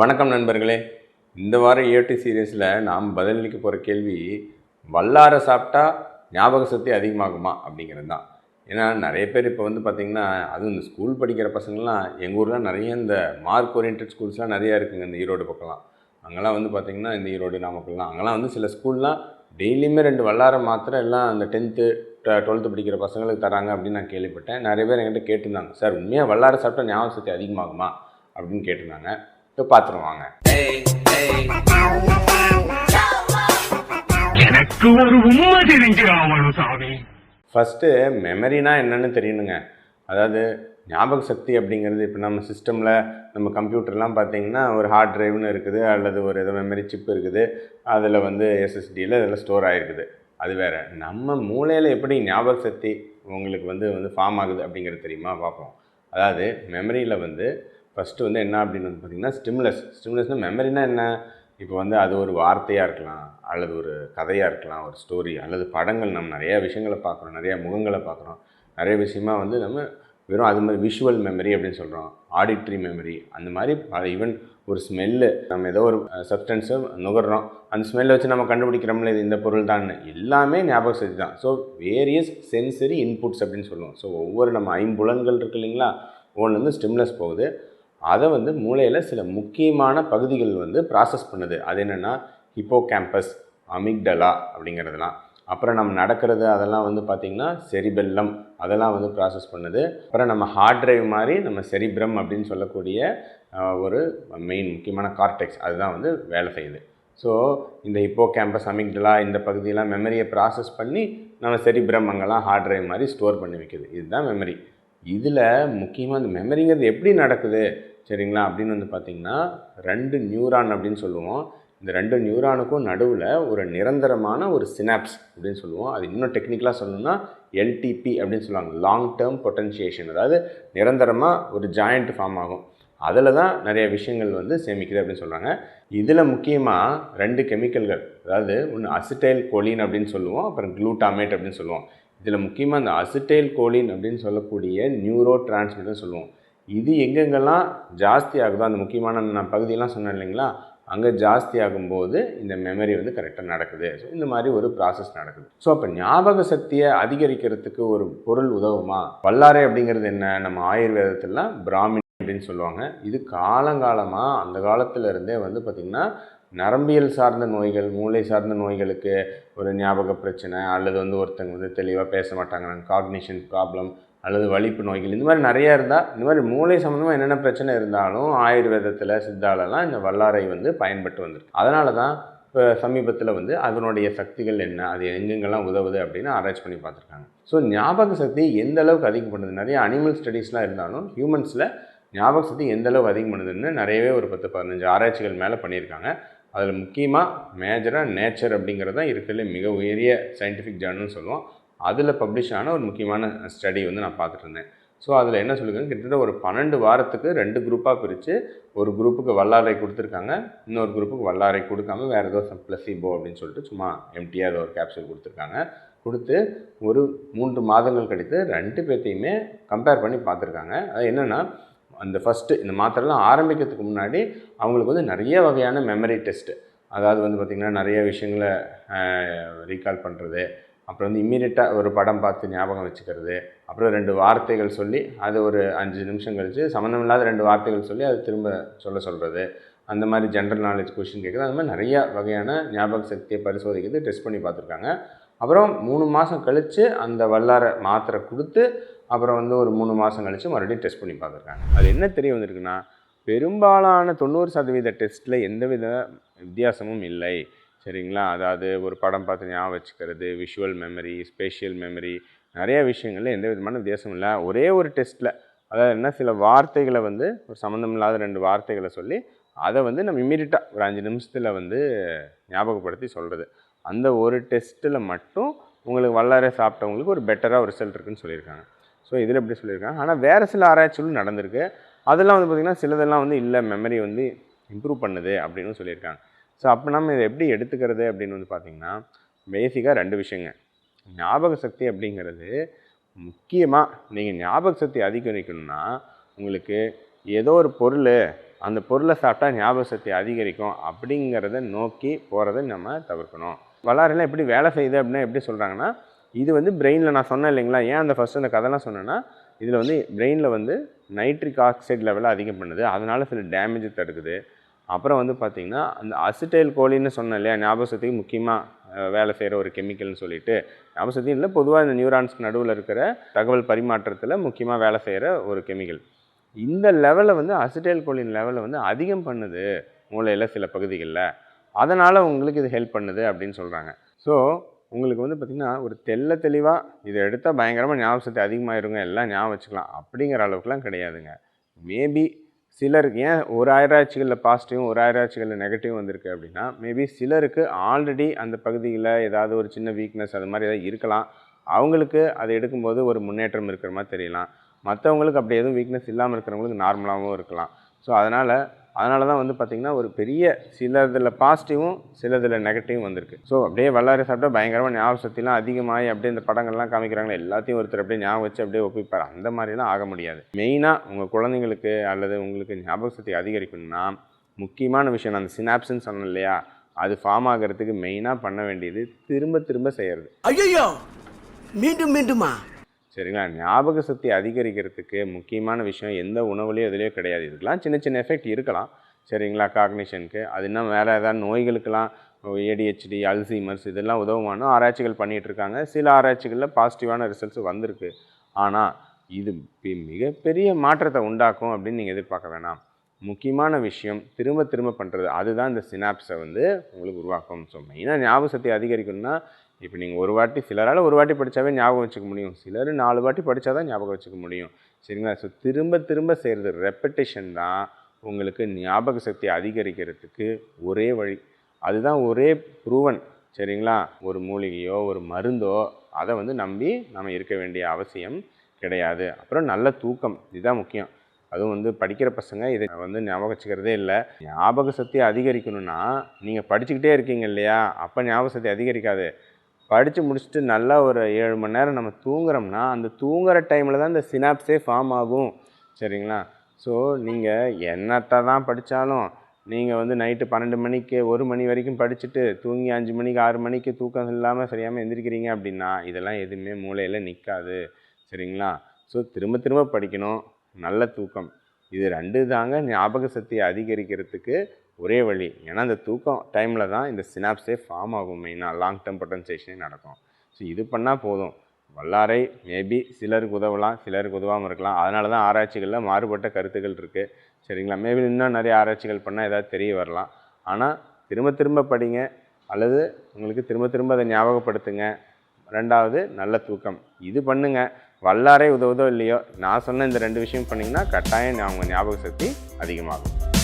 வணக்கம் நண்பர்களே. இந்த வாரம் ஏடி சீரியஸில் நாம் பதிலளிக்க போகிற கேள்வி வல்லாரை சாப்பிட்டா ஞாபக சக்தி அதிகமாகுமா? அப்படிங்கிறது தான். ஏன்னா நிறைய பேர் இப்போ வந்து பார்த்திங்கன்னா அதுவும் இந்த ஸ்கூல் படிக்கிற பசங்கள்லாம் எங்கள் ஊரில் நிறைய இந்த மார்க் ஓரியன்ட் ஸ்கூல்ஸ்லாம் நிறையா இருக்குங்க இந்த ஈரோடு பக்கம்லாம். அங்கெல்லாம் வந்து பார்த்திங்கன்னா இந்த ஈரோடு நாமக்கல்லாம் அங்கெல்லாம் வந்து சில ஸ்கூல்லாம் டெய்லியுமே ரெண்டு வல்லாரை மாத்திரம் எல்லாம் அந்த டென்த்து டுவெல்த்து படிக்கிற பசங்களுக்கு தராங்க அப்படின்னு நான் கேள்விப்பட்டேன். நிறைய பேர் என்கிட்ட கேட்டிருந்தாங்க. சார் உண்மையாக வல்லாரை சாப்பிட்டா ஞாபக சக்தி அதிகமாகுமா? அப்படின்னு கேட்டிருந்தாங்க. பார்த்துருவாங்க எனக்கு ஒரு உண்மை தெரிஞ்சு ஆகணும் சாமி. ஃபஸ்ட்டு மெமரினா என்னன்னு தெரியணுங்க. அதாவது ஞாபக சக்தி அப்படிங்கிறது இப்போ நம்ம சிஸ்டமில் நம்ம கம்ப்யூட்டர்லாம் பார்த்தீங்கன்னா ஒரு ஹார்ட் டிரைவ்னு இருக்குது அல்லது ஒரு ஏதோ மெமரி சிப் இருக்குது. அதில் வந்து எஸ்எஸ்டியில் இதெல்லாம் ஸ்டோர் ஆகிருக்குது அது வேறு. நம்ம மூளையில் எப்படி ஞாபக சக்தி உங்களுக்கு வந்து வந்து ஃபார்ம் ஆகுது அப்படிங்கிறது தெரியுமா? பார்ப்போம். அதாவது மெமரியில் வந்து ஃபஸ்ட்டு வந்து என்ன அப்படின்னு வந்து பார்த்திங்கன்னா ஸ்டிமுலஸ் ஸ்டிமுலஸ்னால் மெமரினா என்ன? இப்போ வந்து அது ஒரு வார்த்தையாக இருக்கலாம் அல்லது ஒரு கதையாக இருக்கலாம் ஒரு ஸ்டோரி அல்லது படங்கள் நம்ம நிறையா விஷயங்களை பார்க்குறோம் நிறையா முகங்களை பார்க்குறோம். நிறைய விஷயமா வந்து நம்ம வெறும் அது மாதிரி விஷுவல் மெமரி அப்படின்னு சொல்கிறோம் ஆடிட்ரி மெமரி அந்த மாதிரி ஈவன் ஒரு ஸ்மெல்லு நம்ம ஏதோ ஒரு சப்ஸ்டன்ஸை நுகர்றோம். அந்த ஸ்மெல்லை வச்சு நம்ம கண்டுபிடிக்கிறோம்ல இது இந்த பொருள் தான் எல்லாமே ஞாபக சக்தி தான். ஸோ வேரியஸ் சென்சரி இன்புட்ஸ் அப்படின்னு சொல்லுவோம். ஸோ ஒவ்வொரு நம்ம ஐம்புலன்கள் இருக்கு இல்லைங்களா? ஒன்று வந்து ஸ்டிம்லஸ் போகுது. அதை வந்து மூளையில் சில முக்கியமான பகுதிகள் வந்து ப்ராசஸ் பண்ணுது. அது என்னென்னா ஹிப்போ கேம்பஸ் அமிக்டலா அப்படிங்கிறதுலாம் அப்புறம் நம்ம நடக்கிறது அதெல்லாம் வந்து பார்த்திங்கன்னா செரிபெல்லம் அதெல்லாம் வந்து ப்ராசஸ் பண்ணுது. அப்புறம் நம்ம ஹார்ட் ட்ரைவ் மாதிரி நம்ம செரிப்ரம் அப்படின்னு சொல்லக்கூடிய ஒரு மெயின் முக்கியமான கார்டெக்ஸ் அதுதான் வந்து வேலை செய்யுது. ஸோ இந்த ஹிப்போ கேம்பஸ் அமிக்டலா இந்த பகுதியெல்லாம் மெமரியை ப்ராசஸ் பண்ணி நம்ம செரிப்ரம் அங்கெல்லாம் ஹார்ட் ட்ரைவ் மாதிரி ஸ்டோர் பண்ணி வைக்குது. இதுதான் மெமரி இதில் முக்கியமாக இந்த மெமரிங்கிறது எப்படி நடக்குது? சரிங்களா? அப்படின்னு வந்து பார்த்திங்கன்னா ரெண்டு நியூரான் அப்படின்னு சொல்லுவோம். இந்த ரெண்டு நியூரானுக்கும் நடுவில் ஒரு நிரந்தரமான ஒரு சினாப்ஸ் அப்படின்னு சொல்லுவோம். அது இன்னும் டெக்னிக்கலாக சொல்லணும்னா எல்டிபி அப்படின்னு சொல்லுவாங்க. லாங் டேர்ம் பொட்டன்ஷியேஷன் அதாவது நிரந்தரமாக ஒரு ஜாயிண்ட் ஃபார்ம் ஆகும். அதில் தான் நிறைய விஷயங்கள் வந்து சேமிக்குது அப்படின்னு சொல்கிறாங்க இதில் முக்கியமாக ரெண்டு கெமிக்கல்கள் அதாவது ஒன்று அசிட்டைல் கோலின் அப்படின்னு சொல்லுவோம். அப்புறம் க்ளூட்டாமேட் அப்படின்னு சொல்லுவோம். இதில் முக்கியமாக அந்த அசிட்டைல் கோலின் அப்படின்னு சொல்லக்கூடிய நியூரோ டிரான்ஸ்மிட்டர் சொல்லுவோம். இது எங்கெங்கெல்லாம் ஜாஸ்தி ஆகுதோ அந்த முக்கியமான நான் பகுதியெல்லாம் சொன்னேன் இல்லைங்களா? அங்கே ஜாஸ்தி ஆகும்போது இந்த மெமரி வந்து கரெக்டாக நடக்குது. ஸோ இந்த மாதிரி ஒரு ப்ராசஸ் நடக்குது. ஸோ அப்போ ஞாபக சக்தியை அதிகரிக்கிறதுக்கு ஒரு பொருள் உதவுமா? வல்லாரை அப்படிங்கிறது என்ன? நம்ம ஆயுர்வேதத்திலாம் பிராமின் அப்படின்னு சொல்லுவாங்க. இது காலங்காலமாக அந்த காலத்தில் இருந்தே வந்து பார்த்திங்கன்னா நரம்பியல் சார்ந்த நோய்கள் மூளை சார்ந்த நோய்களுக்கு ஒரு ஞாபக பிரச்சனை அல்லது வந்து ஒருத்தங்க வந்து தெளிவாக பேச மாட்டாங்க. காக்னிஷன் ப்ராப்ளம் அல்லது வலிப்பு நோய்கள் இந்த மாதிரி நிறையா இருந்தால் இந்த மாதிரி மூளை சம்மந்தமாக என்னென்ன பிரச்சனை இருந்தாலும் ஆயுர்வேதத்தில் சித்தாலெல்லாம் இந்த வல்லாரை வந்து பயன்பட்டு வந்திருக்கு. அதனால தான் இப்போ சமீபத்தில் வந்து அதனுடைய சக்திகள் என்ன அது எங்கெங்கெல்லாம் உதவுது அப்படின்னு ஆராய்ச்சி பண்ணி பார்த்துருக்காங்க. ஸோ ஞாபக சக்தி எந்த அளவுக்கு அதிகம் பண்ணுது நிறைய அனிமல் ஸ்டடீஸ்லாம் இருந்தாலும் ஹியூமன்ஸில் ஞாபக சக்தி எந்த அளவுக்கு அதிகம் பண்ணுதுன்னு நிறையவே ஒரு பத்து பதினஞ்சு ஆராய்ச்சிகள் மேலே பண்ணியிருக்காங்க. அதில் முக்கியமாக மேஜராக நேச்சர் அப்படிங்கிறது தான் இருக்கிறதுல மிக உயரிய சயின்டிஃபிக் ஜேர்னல்னு சொல்லுவோம். அதில் பப்ளிஷ் ஆன ஒரு முக்கியமான ஸ்டடி வந்து நான் பார்த்துட்டு இருந்தேன் ஸோ அதில் என்ன சொல்லியிருக்காங்க கிட்டத்தட்ட ஒரு பன்னெண்டு வாரத்துக்கு ரெண்டு குரூப்பாக பிரித்து ஒரு குரூப்புக்கு வல்லாரை கொடுத்துருக்காங்க இன்னொரு குரூப்புக்கு வல்லாரை கொடுக்காம வேறு ஏதோ பிளஸிபோ அப்படின்னு சொல்லிட்டு சும்மா எம்டிஆர் ஒரு கேப்சூல் கொடுத்துருக்காங்க. கொடுத்து ஒரு மூன்று மாதங்கள் கழித்து ரெண்டு பேர்த்தையுமே கம்பேர் பண்ணி பார்த்துருக்காங்க. அது என்னென்னா அந்த ஃபஸ்ட்டு இந்த மாத்திரைலாம் ஆரம்பிக்கிறதுக்கு முன்னாடி அவங்களுக்கு வந்து நிறைய வகையான மெமரி டெஸ்ட்டு அதாவது வந்து பார்த்திங்கன்னா நிறைய விஷயங்களை ரீகால் பண்ணுறது அப்புறம் வந்து இம்மீடியட்டாக ஒரு படம் பார்த்து ஞாபகம் வச்சுக்கிறது. அப்புறம் ரெண்டு வார்த்தைகள் சொல்லி அது ஒரு அஞ்சு நிமிஷம் கழித்து சம்மந்தம் இல்லாத ரெண்டு வார்த்தைகள் சொல்லி அதை திரும்ப சொல்ல சொல்கிறது அந்த மாதிரி ஜென்ரல் நாலேஜ் கொஷின் கேட்குறது அந்த மாதிரி நிறைய வகையான ஞாபக சக்தியை பரிசோதிக்கிறது டெஸ்ட் பண்ணி பார்த்துருக்காங்க. அப்புறம் மூணு மாதம் கழித்து அந்த வல்லாரை மாத்திரை கொடுத்து அப்புறம் வந்து ஒரு மூணு மாதம் கழித்து மறுபடியும் டெஸ்ட் பண்ணி பார்த்துருக்காங்க. அது என்ன தெரிய வந்திருக்குன்னா பெரும்பாலான தொண்ணூறு சதவீத டெஸ்ட்டில் எந்தவித வித்தியாசமும் இல்லை. சரிங்களா? அதாவது ஒரு படம் பார்த்து ஞாபகம் வச்சுக்கிறது விஷுவல் மெமரி ஸ்பேஷியல் மெமரி நிறைய விஷயங்களில் எந்த விதமான வித்தியாசமும் இல்லை. ஒரே ஒரு டெஸ்ட்டில் அதாவது என்ன சில வார்த்தைகளை வந்து ஒரு சம்மந்தம் இல்லாத ரெண்டு வார்த்தைகளை சொல்லி அதை வந்து நம்ம இம்மீடியட்டாக ஒரு அஞ்சு நிமிஷத்தில் வந்து ஞாபகப்படுத்தி சொல்கிறது அந்த ஒரு டெஸ்ட்டில் மட்டும் உங்களுக்கு வல்லாரே சாப்பிட்டவங்களுக்கு ஒரு பெட்டராக ஒரு ரிசல்ட் இருக்குன்னு சொல்லியிருக்காங்க. ஸோ இதில் எப்படி சொல்லியிருக்காங்க? ஆனால் வேறு சில ஆராய்ச்சிகளும் நடந்திருக்கு. அதெல்லாம் வந்து பார்த்திங்கன்னா சிலதெல்லாம் வந்து இல்லை மெமரி வந்து இம்ப்ரூவ் பண்ணுது அப்படின்னு சொல்லியிருக்காங்க. ஸோ அப்போ நம்ம இதை எப்படி எடுத்துக்கிறது அப்படின்னு வந்து பார்த்திங்கன்னா பேசிக்காக ரெண்டு விஷயங்க. ஞாபக சக்தி அப்படிங்கிறது முக்கியமாக நீங்கள் ஞாபக சக்தி அதிகரிக்கணும்னா உங்களுக்கு ஏதோ ஒரு பொருள் அந்த பொருளை சாப்பிட்டா ஞாபக சக்தி அதிகரிக்கும் அப்படிங்கிறத நோக்கி போகிறத நம்ம தவிர்க்கணும். வல்லாரெல்லாம் எப்படி வேலை செய்யுது அப்படின்னா எப்படி சொல்கிறாங்கன்னா இது வந்து பிரெயினில் நான் சொன்னேன் இல்லைங்களா ஏன் அந்த ஃபஸ்ட்டு அந்த கதைலாம் சொன்னேன்னா இதில் வந்து பிரெயினில் வந்து நைட்ரிக் ஆக்சைடு லெவலை அதிகம் பண்ணுது அதனால் சில டேமேஜ் தடுக்குது. அப்புறம் வந்து பார்த்திங்கன்னா அந்த அசிட்டைல் கோலின்னு சொன்னேன் இல்லையா ஞாபக முக்கியமாக வேலை செய்கிற ஒரு கெமிக்கல்னு சொல்லிட்டு. ஞாபக இல்லை பொதுவாக இந்த நியூரான்ஸ்க்கு நடுவில் இருக்கிற தகவல் பரிமாற்றத்தில் முக்கியமாக வேலை செய்கிற ஒரு கெமிக்கல். இந்த லெவலை வந்து அசிட்டைல் கோலின் லெவலை வந்து அதிகம் பண்ணுது மூளையில் சில பகுதிகளில். அதனால் உங்களுக்கு இது ஹெல்ப் பண்ணுது அப்படின்னு சொல்கிறாங்க ஸோ உங்களுக்கு வந்து பார்த்திங்கன்னா ஒரு தெள்ள தெளிவாக இதை எடுத்தால் பயங்கரமாக ஞாபக சக்தி அதிகமாயிருங்க எல்லாம் ஞாபகம் வச்சுக்கலாம் அப்படிங்கிற அளவுக்குலாம் கிடையாதுங்க. மேபி சிலருக்கு ஏன் ஒரு ஆயிராட்சிகளில் பாசிட்டிவும் ஒரு ஆயிராட்சிகளில் நெகட்டிவ் வந்திருக்கு அப்படின்னா மேபி சிலருக்கு ஆல்ரெடி அந்த பகுதியில் ஏதாவது ஒரு சின்ன வீக்னஸ் அது மாதிரி ஏதாவது இருக்கலாம். அவங்களுக்கு அதை எடுக்கும்போது ஒரு முன்னேற்றம் இருக்கிற மாதிரி தெரியலாம். மற்றவங்களுக்கு அப்படி எதுவும் வீக்னஸ் இல்லாமல் இருக்கிறவங்களுக்கு நார்மலாகவும் இருக்கலாம். ஸோ அதனால் அதனால தான் வந்து பார்த்திங்கன்னா ஒரு பெரிய சிலதில் பாசிட்டிவும் சிலதில் நெகட்டிவும் வந்திருக்கு. ஸோ அப்படியே வல்லாரி சாப்பிட்டா பயங்கரமாக ஞாபக சக்திலாம் அதிகமாகி அப்படியே இந்த படங்கள்லாம் காமிக்கிறாங்களே எல்லாத்தையும் ஒருத்தர் அப்படியே ஞாபகம் வச்சு அப்படியே ஒப்பிப்பார். அந்த மாதிரிலாம் ஆக முடியாது. மெயினாக உங்கள் குழந்தைங்களுக்கு அல்லது உங்களுக்கு ஞாபக சக்தி அதிகரிக்கணும்னா முக்கியமான விஷயம் நான் அந்த சினாப்ஸ்ன்னு சொன்னேன் இல்லையா அது ஃபார்ம் ஆகிறதுக்கு மெயினாக பண்ண வேண்டியது திரும்ப திரும்ப செய்கிறது ஐயோ மீண்டும் மீண்டுமா? சரிங்களா? ஞாபக சக்தி அதிகரிக்கிறதுக்கு முக்கியமான விஷயம் எந்த உணவுலையோ எதுலேயோ கிடையாது. இதுக்கெலாம் சின்ன சின்ன எஃபெக்ட் இருக்கலாம். சரிங்களா? காக்னிஷனுக்கு அது இன்னும் வேறு ஏதாவது நோய்களுக்கெல்லாம் ஏடிஹெச்டி அல்சீமர்ஸ் இதெல்லாம் உதவுமானோ ஆராய்ச்சிகள் பண்ணிகிட்டு இருக்காங்க சில ஆராய்ச்சிகளில் பாசிட்டிவான ரிசல்ட்ஸ் வந்திருக்கு. ஆனால் இது மிகப்பெரிய மாற்றத்தை உண்டாக்கும் அப்படின்னு நீங்கள் எதிர்பார்க்க வேணாம். முக்கியமான விஷயம் திரும்ப திரும்ப பண்ணுறது அதுதான் இந்த சினாப்ஸை வந்து உங்களுக்கு உருவாக்கும். ஸோ மெயினாக ஞாபக சக்தி அதிகரிக்கணும்னா இப்போ நீங்கள் ஒரு வாட்டி சிலரால் ஒரு வாட்டி படித்தாவே ஞாபகம் வச்சுக்க முடியும். சிலர் நாலு வாட்டி படித்தா தான் ஞாபகம் வச்சுக்க முடியும். சரிங்களா? ஸோ திரும்ப திரும்ப செய்கிறது ரெப்படேஷன் தான் உங்களுக்கு ஞாபக சக்தி அதிகரிக்கிறதுக்கு ஒரே வழி. அதுதான் ஒரே ப்ரூவன் சரிங்களா? ஒரு மூலிகையோ ஒரு மருந்தோ அதை வந்து நம்பி நம்ம இருக்க வேண்டிய அவசியம் கிடையாது. அப்புறம் நல்ல தூக்கம் இதுதான் முக்கியம். அதுவும் வந்து படிக்கிற பசங்க இதை வந்து ஞாபகம் வச்சுக்கிறதே இல்லை. ஞாபக சக்தி அதிகரிக்கணும்னா நீங்கள் படிச்சுக்கிட்டே இருக்கீங்க இல்லையா? அப்போ ஞாபக சக்தி அதிகரிக்காது. படித்து முடிச்சுட்டு நல்லா ஒரு ஏழு மணி நேரம் நம்ம தூங்குறோம்னா அந்த தூங்குற டைமில் தான் இந்த சினாப்ஸே ஃபார்ம் ஆகும். சரிங்களா? ஸோ நீங்கள் என்னத்தை தான் படித்தாலும் நீங்கள் வந்து நைட்டு பன்னெண்டு மணிக்கு ஒரு மணி வரைக்கும் படிச்சுட்டு தூங்கி அஞ்சு மணிக்கு ஆறு மணிக்கு தூக்கம் இல்லாமல் சரியாமல் எந்திரிக்கிறீங்க அப்படின்னா இதெல்லாம் எதுவுமே மூளையில் நிற்காது சரிங்களா? ஸோ திரும்ப திரும்ப படிக்கணும். நல்ல தூக்கம். இது ரெண்டு தாங்க ஞாபக சக்தியை அதிகரிக்கிறதுக்கு ஒரே வழி. ஏன்னா இந்த தூக்கம் டைமில் தான் இந்த சினாப்ஸே ஃபார்ம் ஆகும் மெயினாக லாங் டேர்ம் பொட்டன்சேஷனே நடக்கும். ஸோ இது பண்ணால் போதும். வல்லாரை மேபி சிலருக்கு உதவலாம் சிலருக்கு உதவாமல் இருக்கலாம். அதனால தான் ஆராய்ச்சிகளில் மாறுபட்ட கருத்துக்கள் இருக்குது சரிங்களா? மேபி இன்னும் நிறைய ஆராய்ச்சிகள் பண்ணால் ஏதாவது தெரிய வரலாம். ஆனால் திரும்ப திரும்ப படிங்க. அல்லது உங்களுக்கு திரும்ப திரும்ப அதை ஞாபகப்படுத்துங்க. ரெண்டாவது நல்ல தூக்கம். இது பண்ணுங்க. வல்லாரை உதவுதோ இல்லையோ நான் சொன்ன இந்த ரெண்டு விஷயம் பண்ணிங்கன்னா கட்டாயம் அவங்க ஞாபக சக்தி அதிகமாகும்.